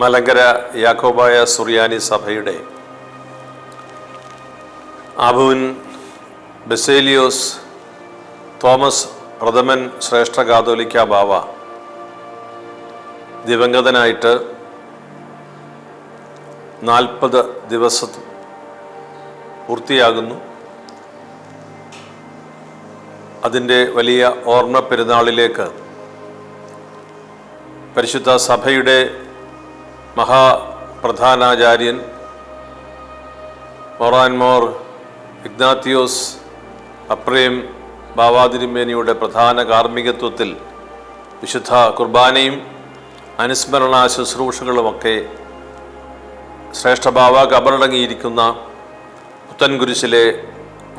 മലങ്കര യാക്കോബായ സുറിയാനി സഭയുടെ ആബുവിൻ ബെസേലിയോസ് തോമസ് പ്രഥമൻ ശ്രേഷ്ഠ കാതോലിക്ക ബാവ ദിവംഗതനായിട്ട് നാൽപ്പത് ദിവസം പൂർത്തിയാകുന്നു. അതിന്റെ വലിയ ഓർമ്മ പെരുന്നാളിലേക്ക് പരിശുദ്ധ സഭയുടെ മഹാപ്രധാനാചാര്യൻ മൊറാൻമോർ ഇഗ്നാത്തിയോസ് അപ്രേം ബാവാതിരുമേനിയുടെ പ്രധാന കാർമ്മികത്വത്തിൽ വിശുദ്ധ കുർബാനയും അനുസ്മരണ ശുശ്രൂഷകളുമൊക്കെ ശ്രേഷ്ഠ ബാവ കബറടങ്ങിയിരിക്കുന്ന പുത്തൻകുരിശിലെ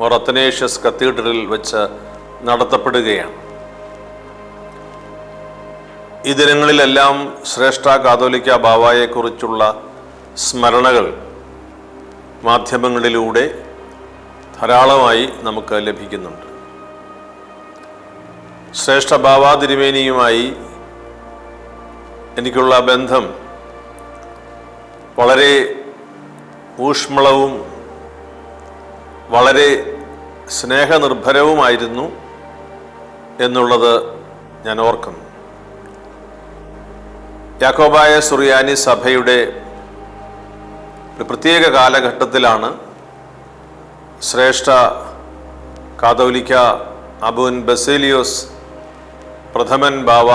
മൊറത്തനേഷ്യസ് കത്തീഡ്രലിൽ വെച്ച് നടത്തപ്പെടുകയാണ്. ഈ ദിനങ്ങളിലെല്ലാം ശ്രേഷ്ഠ കാതോലിക്ക ബാവായെക്കുറിച്ചുള്ള സ്മരണകൾ മാധ്യമങ്ങളിലൂടെ ധാരാളമായി നമുക്ക് ലഭിക്കുന്നുണ്ട്. ശ്രേഷ്ഠ ബാവാ തിരുമേനിയുമായി എനിക്കുള്ള ബന്ധം വളരെ ഊഷ്മളവും വളരെ സ്നേഹനിർഭരവുമായിരുന്നു എന്നുള്ളത് ഞാൻ ഓർക്കുന്നു. യാക്കോബായ സുറിയാനി സഭയുടെ ഒരു പ്രത്യേക കാലഘട്ടത്തിലാണ് ശ്രേഷ്ഠ കാതോലിക്ക അബുൻ ബസേലിയോസ് പ്രഥമൻ ബാവ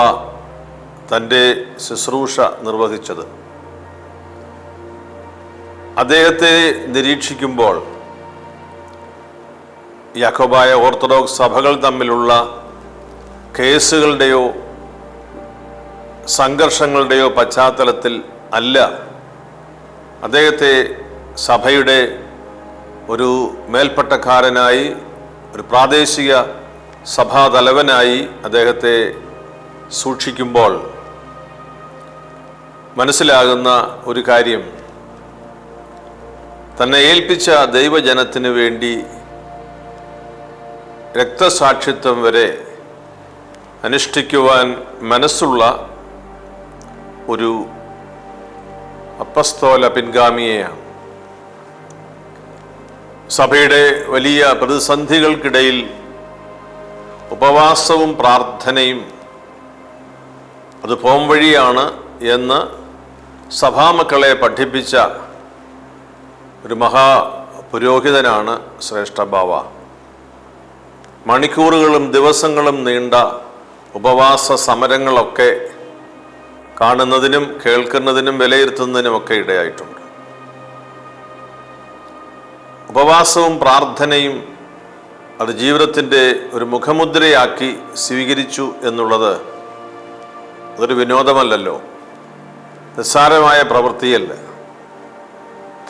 തന്റെ ശുശ്രൂഷ നിർവഹിച്ചത്. അദ്ദേഹത്തെ നിരീക്ഷിക്കുമ്പോൾ യാക്കോബായ ഓർത്തഡോക്സ് സഭകൾ തമ്മിലുള്ള കേസുകളുടെയോ സംഘർഷങ്ങളുടെയോ പശ്ചാത്തലത്തിൽ അല്ല. അദ്ദേഹത്തെ സഭയുടെ ഒരു മേൽപ്പട്ടക്കാരനായി ഒരു പ്രാദേശിക സഭാതലവനായി അദ്ദേഹത്തെ സൂക്ഷിക്കുമ്പോൾ മനസ്സിലാകുന്ന ഒരു കാര്യം. തന്നെ ഏൽപ്പിച്ച ദൈവജനത്തിന് വേണ്ടി രക്തസാക്ഷിത്വം വരെ അനുഷ്ഠിക്കുവാൻ മനസ്സുള്ള ഒരു അപ്പസ്തോല പിൻഗാമിയെയാണ്. സഭയുടെ വലിയ പ്രതിസന്ധികൾക്കിടയിൽ ഉപവാസവും പ്രാർത്ഥനയും അത് പോം വഴിയാണ് എന്ന് സഭാമക്കളെ പഠിപ്പിച്ച ഒരു മഹാ പുരോഹിതനാണ് ശ്രേഷ്ഠ ബാവ. മണിക്കൂറുകളും ദിവസങ്ങളും നീണ്ട ഉപവാസ സമരങ്ങളൊക്കെ കാണുന്നതിനും കേൾക്കുന്നതിനും വിലയിരുത്തുന്നതിനുമൊക്കെ ഇടയായിട്ടുണ്ട്. ഉപവാസവും പ്രാർത്ഥനയും അത് ജീവിതത്തിന്റെ ഒരു മുഖമുദ്രയാക്കി സ്വീകരിച്ചു എന്നുള്ളത് അതൊരു വിനോദമല്ലല്ലോ. നിസ്സാരമായ പ്രവൃത്തിയല്ല.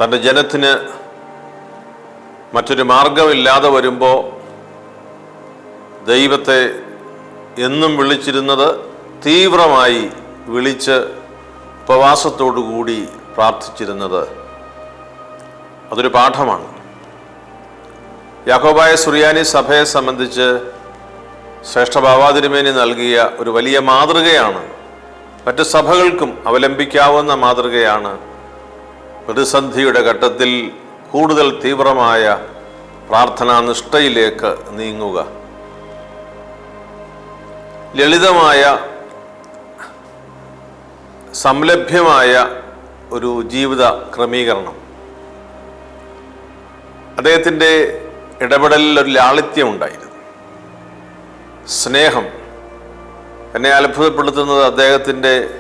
തന്റെ ജനത്തിന് മറ്റൊരു മാർഗമില്ലാതെ വരുമ്പോൾ ദൈവത്തെ എന്നും വിളിച്ചിരുന്നത് തീവ്രമായി വിളിച്ച് ഉപവാസത്തോടുകൂടി പ്രാർത്ഥിച്ചിരുന്നത് അതൊരു പാഠമാണ്. യാക്കോബായ സുറിയാനി സഭയെ സംബന്ധിച്ച് ശ്രേഷ്ഠ ബാബാതിരുമേനി നൽകിയ ഒരു വലിയ മാതൃകയാണ്. മറ്റ് സഭകൾക്കും അവലംബിക്കാവുന്ന മാതൃകയാണ് പ്രതിസന്ധിയുടെ ഘട്ടത്തിൽ കൂടുതൽ തീവ്രമായ പ്രാർത്ഥനാ നിഷ്ഠയിലേക്ക് നീങ്ങുക. ലളിതമായ സംലഭ്യമായ ഒരു ജീവിത ക്രമീകരണം. അദ്ദേഹത്തിന്റെ ഇടപെടലിൽ ഒരു ലാളിത്യം ഉണ്ടായിരുന്നു. സ്നേഹം എന്നെ അത്ഭുതപ്പെടുത്തുന്നത് അദ്ദേഹത്തിന്റെ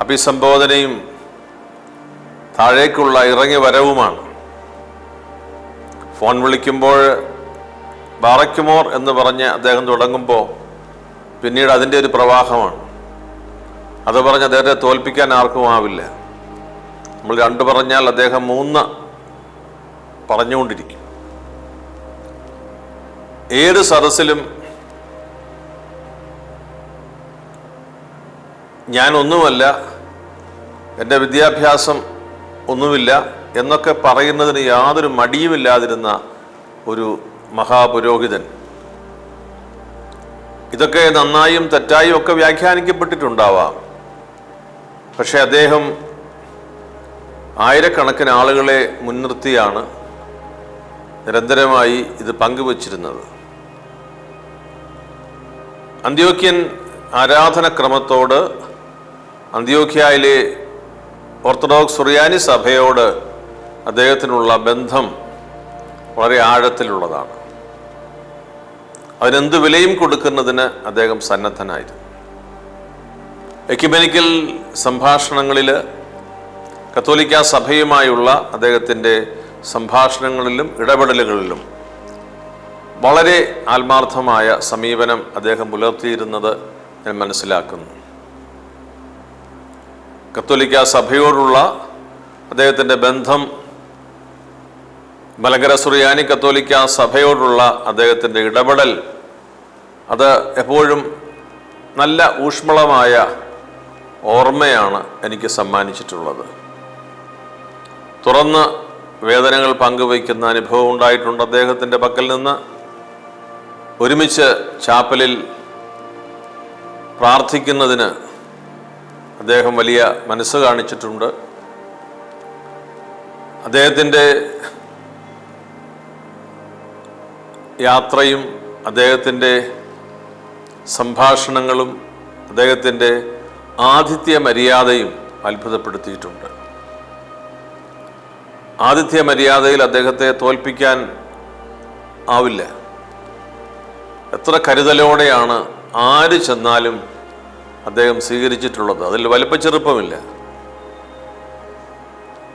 അഭിസംബോധനയും താഴേക്കുള്ള ഇറങ്ങി വരവുമാണ്. ഫോൺ വിളിക്കുമ്പോൾ ബാറയ്ക്കുമോർ എന്ന് പറഞ്ഞ് അദ്ദേഹം തുടങ്ങുമ്പോൾ പിന്നീട് അതിന്റെ ഒരു പ്രവാഹമാണ്. അത് പറഞ്ഞ് അദ്ദേഹത്തെ തോൽപ്പിക്കാൻ ആർക്കും ആവില്ല. നമ്മൾ രണ്ട് പറഞ്ഞാൽ അദ്ദേഹം മൂന്ന് പറഞ്ഞുകൊണ്ടിരിക്കും. ഏത് സദസ്സിലും ഞാനൊന്നുമല്ല എന്റെ വിദ്യാഭ്യാസം ഒന്നുമില്ല എന്നൊക്കെ പറയുന്നതിന് യാതൊരു മടിയുമില്ലാതിരുന്ന ഒരു മഹാപുരോഹിതൻ. ഇതൊക്കെ നന്നായും തെറ്റായും ഒക്കെ വ്യാഖ്യാനിക്കപ്പെട്ടിട്ടുണ്ടാവാം. പക്ഷെ അദ്ദേഹം ആയിരക്കണക്കിന് ആളുകളെ മുൻനിർത്തിയാണ് നിരന്തരമായി ഇത് പങ്കുവച്ചിരുന്നത്. അന്ത്യോക്യൻ ആരാധനക്രമത്തോട് അന്ത്യോക്യയിലെ ഓർത്തഡോക്സ് സുറിയാനി സഭയോട് അദ്ദേഹത്തിനുള്ള ബന്ധം വളരെ ആഴത്തിലുള്ളതാണ്. അതിനെന്ത് വിലയും കൊടുക്കുന്നതിന് അദ്ദേഹം സന്നദ്ധനായിരുന്നു. എക്യുമെനിക്കൽ സംഭാഷണങ്ങളിൽ കത്തോലിക്ക സഭയുമായുള്ള അദ്ദേഹത്തിന്റെ സംഭാഷണങ്ങളിലും ഇടപെടലുകളിലും വളരെ ആത്മാർത്ഥമായ സമീപനം അദ്ദേഹം പുലർത്തിയിരുന്നത് ഞാൻ മനസ്സിലാക്കുന്നു. കത്തോലിക്ക സഭയോടുള്ള അദ്ദേഹത്തിന്റെ ബന്ധം മലങ്കര സുറിയാനി കത്തോലിക്ക സഭയോടുള്ള അദ്ദേഹത്തിന്റെ ഇടപെടൽ അത് എപ്പോഴും നല്ല ഊഷ്മളമായ ഓർമ്മയാണ് എനിക്ക് സമ്മാനിച്ചിട്ടുള്ളത്. തുറന്ന് വേദനകൾ പങ്കുവയ്ക്കുന്ന അനുഭവം ഉണ്ടായിട്ടുണ്ട് അദ്ദേഹത്തിന്റെ പക്കൽ നിന്ന്. ഒരുമിച്ച് ചാപ്പലിൽ പ്രാർത്ഥിക്കുന്നതിന് അദ്ദേഹം വലിയ മനസ്സ് കാണിച്ചിട്ടുണ്ട്. അദ്ദേഹത്തിന്റെ യാത്രയും അദ്ദേഹത്തിന്റെ സംഭാഷണങ്ങളും അദ്ദേഹത്തിന്റെ ആതിഥ്യ മര്യാദയും അത്ഭുതപ്പെടുത്തിയിട്ടുണ്ട്. ആതിഥ്യ മര്യാദയിൽ അദ്ദേഹത്തെ തോൽപ്പിക്കാൻ ആവില്ല. എത്ര കരുതലോടെയാണ് ആര് ചെന്നാലും അദ്ദേഹം സ്വീകരിച്ചിട്ടുള്ളത്. അതിൽ വലിപ്പച്ചെറുപ്പമില്ല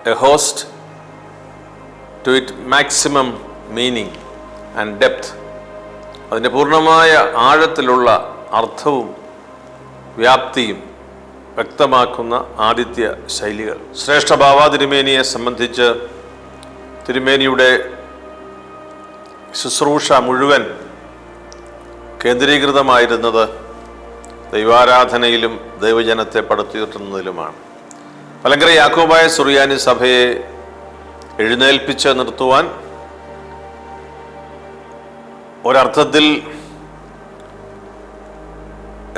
a host to it maximum meaning and depth. അതിന്റെ പൂർണമായ ആഴത്തിലുള്ള അർത്ഥവും വ്യാപ്തിയും വ്യക്തമാക്കുന്ന ആദിത്യ ശൈലികൾ. ശ്രേഷ്ഠ ബാബ തിരുമേനിയെ സംബന്ധിച്ച് തിരുമേനിയുടെ ശുശ്രൂഷ മുഴുവൻ കേന്ദ്രീകൃതമായിരുന്നത് ദൈവാരാധനയിലും ദൈവജനത്തെ പടുത്തുയർത്തുന്നതിലുമാണ്. മലങ്കര യാക്കോബായ സുറിയാനി സഭയെ എഴുന്നേൽപ്പിച്ച് നിർത്തുവാൻ ഒരർത്ഥത്തിൽ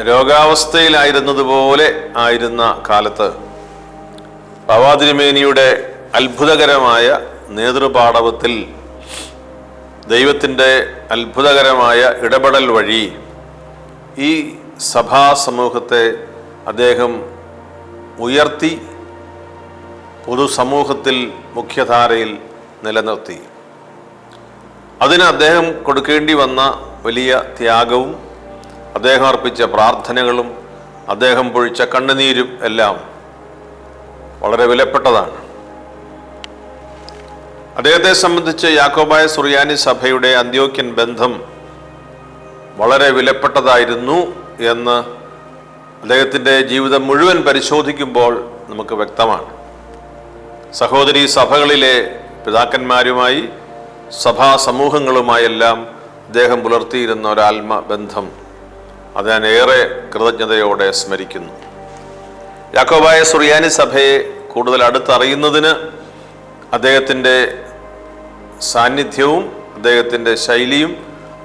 രോഗാവസ്ഥയിലായിരുന്നതുപോലെ ആയിരുന്ന കാലത്ത് പവാതിരുമേനിയുടെ അത്ഭുതകരമായ നേതൃപാടവത്തിൽ ദൈവത്തിന്റെ അത്ഭുതകരമായ ഇടപെടൽ വഴി ഈ സഭാ സമൂഹത്തെ അദ്ദേഹം ഉയർത്തി പൊതുസമൂഹത്തിൽ മുഖ്യധാരയിൽ നിലനിർത്തി. അതിന് അദ്ദേഹം കൊടുക്കേണ്ടി വന്ന വലിയ ത്യാഗവും അദ്ദേഹം അർപ്പിച്ച പ്രാർത്ഥനകളും അദ്ദേഹം പൊഴിച്ച കണ്ണുനീരും എല്ലാം വളരെ വിലപ്പെട്ടതാണ്. അദ്ദേഹത്തെ സംബന്ധിച്ച് യാക്കോബായ സുറിയാനി സഭയുടെ അന്ത്യോക്യൻ ബന്ധം വളരെ വിലപ്പെട്ടതായിരുന്നു എന്ന് അദ്ദേഹത്തിന്റെ ജീവിതം മുഴുവൻ പരിശോധിക്കുമ്പോൾ നമുക്ക് വ്യക്തമാണ്. സഹോദരി സഭകളിലെ പിതാക്കന്മാരുമായി സഭാ സമൂഹങ്ങളുമായെല്ലാം അദ്ദേഹം പുലർത്തിയിരുന്ന ഒരു ബന്ധം അത് ഞാൻ ഏറെ കൃതജ്ഞതയോടെ സ്മരിക്കുന്നു. യാക്കോബായ സുറിയാനി സഭയെ കൂടുതൽ അടുത്തറിയുന്നതിന് അദ്ദേഹത്തിന്റെ സാന്നിധ്യവും അദ്ദേഹത്തിന്റെ ശൈലിയും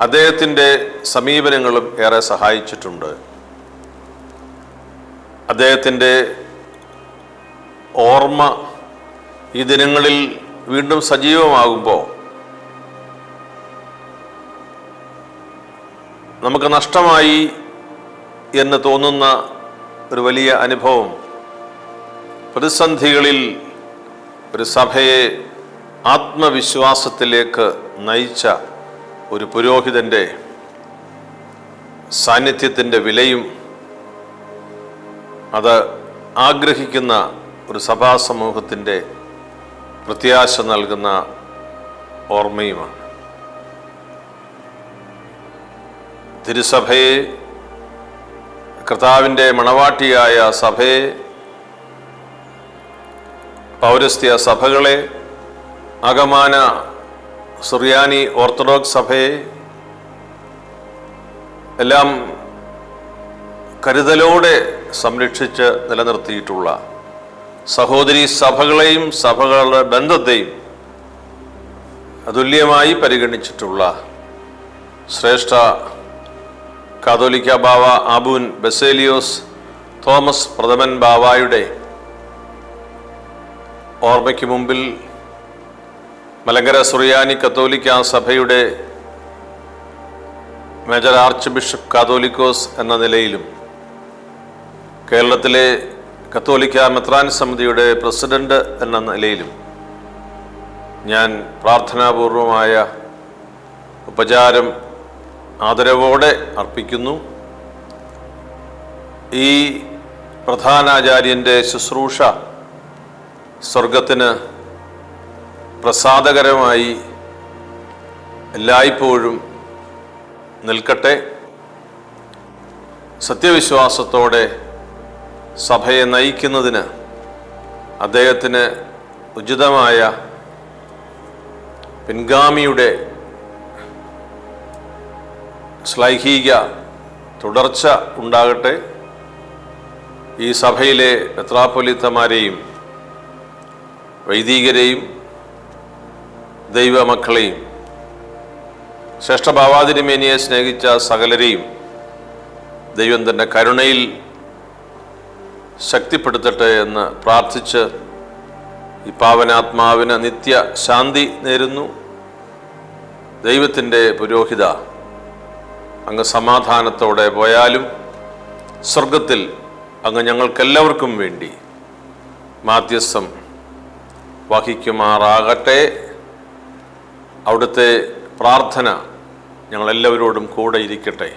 അദ്ദേഹത്തിന്റെ സമീപനങ്ങളും ഏറെ സഹായിച്ചിട്ടുണ്ട്. അദ്ദേഹത്തിന്റെ ഓർമ്മ ഈ ദിനങ്ങളിൽ വീണ്ടും സജീവമാകുമ്പോൾ നമുക്ക് നഷ്ടമായി എന്ന് തോന്നുന്ന ഒരു വലിയ അനുഭവം. പ്രതിസന്ധികളിൽ ഒരു സഭയെ ആത്മവിശ്വാസത്തിലേക്ക് നയിച്ച ഒരു പുരോഹിതന്റെ സാന്നിധ്യത്തിന്റെ വിലയും അത് ആഗ്രഹിക്കുന്ന ഒരു സഭാ സമൂഹത്തിന്റെ പ്രത്യാശ നൽകുന്ന ഓർമ്മയുമാണ്. തിരുസഭയെ കർത്താവിന്റെ മണവാട്ടിയായ സഭയെ പൗരസ്ത്യ സഭകളെ അകമാന സുറിയാനി ഓർത്തഡോക്സ് സഭയെ എല്ലാം കരുതലോടെ സംരക്ഷിച്ച് നിലനിർത്തിയിട്ടുള്ള സഹോദരി സഭകളെയും സഭകളുടെ ബന്ധത്തെയും അതുല്യമായി പരിഗണിച്ചിട്ടുള്ള ശ്രേഷ്ഠ കാതോലിക്ക ബാവ ആബൂൻ ബസേലിയോസ് തോമസ് പ്രഥമൻ ബാവായുടെ ഓർമ്മയ്ക്ക് മുമ്പിൽ മലങ്കര സുറിയാനി കത്തോലിക്ക സഭയുടെ മേജർ ആർച്ച് ബിഷപ്പ് കാതോലിക്കോസ് എന്ന നിലയിലും കേരളത്തിലെ കത്തോലിക്ക മെത്രാൻ സമിതിയുടെ പ്രസിഡന്റ് എന്ന നിലയിലും ഞാൻ പ്രാർത്ഥനാപൂർവമായ ഉപചാരം ആദരവോടെ അർപ്പിക്കുന്നു. ഈ പ്രധാനാചാര്യന്റെ ശുശ്രൂഷ സ്വർഗത്തിന് പ്രസാദകരമായി എല്ലായ്പ്പോഴും നിൽക്കട്ടെ. സത്യവിശ്വാസത്തോടെ സഭയെ നയിക്കുന്നതിന് അദ്ദേഹത്തിന് ഉചിതമായ പിൻഗാമിയുടെ ശ്ലൈഹിക തുടർച്ച ഉണ്ടാകട്ടെ. ഈ സഭയിലെ മെത്രാപ്പൊലിത്തമാരെയും വൈദികരെയും ദൈവമക്കളെയും ശ്രേഷ്ഠഭാവാതിരിമേനിയെ സ്നേഹിച്ച സകലരെയും ദൈവം തന്റെ കരുണയിൽ ശക്തിപ്പെടുത്തട്ടെ എന്ന് പ്രാർത്ഥിച്ച് ഈ പാവനാത്മാവിന് നിത്യ ശാന്തി നേരുന്നു. ദൈവത്തിന്റെ പുരോഹിത അങ്ങ് സമാധാനത്തോടെ പോയാലും സ്വർഗത്തിൽ അങ്ങ് ഞങ്ങൾക്കെല്ലാവർക്കും വേണ്ടി മാധ്യസ്ഥം വഹിക്കുമാറാകട്ടെ. അവിടുത്തെ പ്രാർത്ഥന ഞങ്ങളെല്ലാവരോടും കൂടെ ഇരിക്കട്ടെ.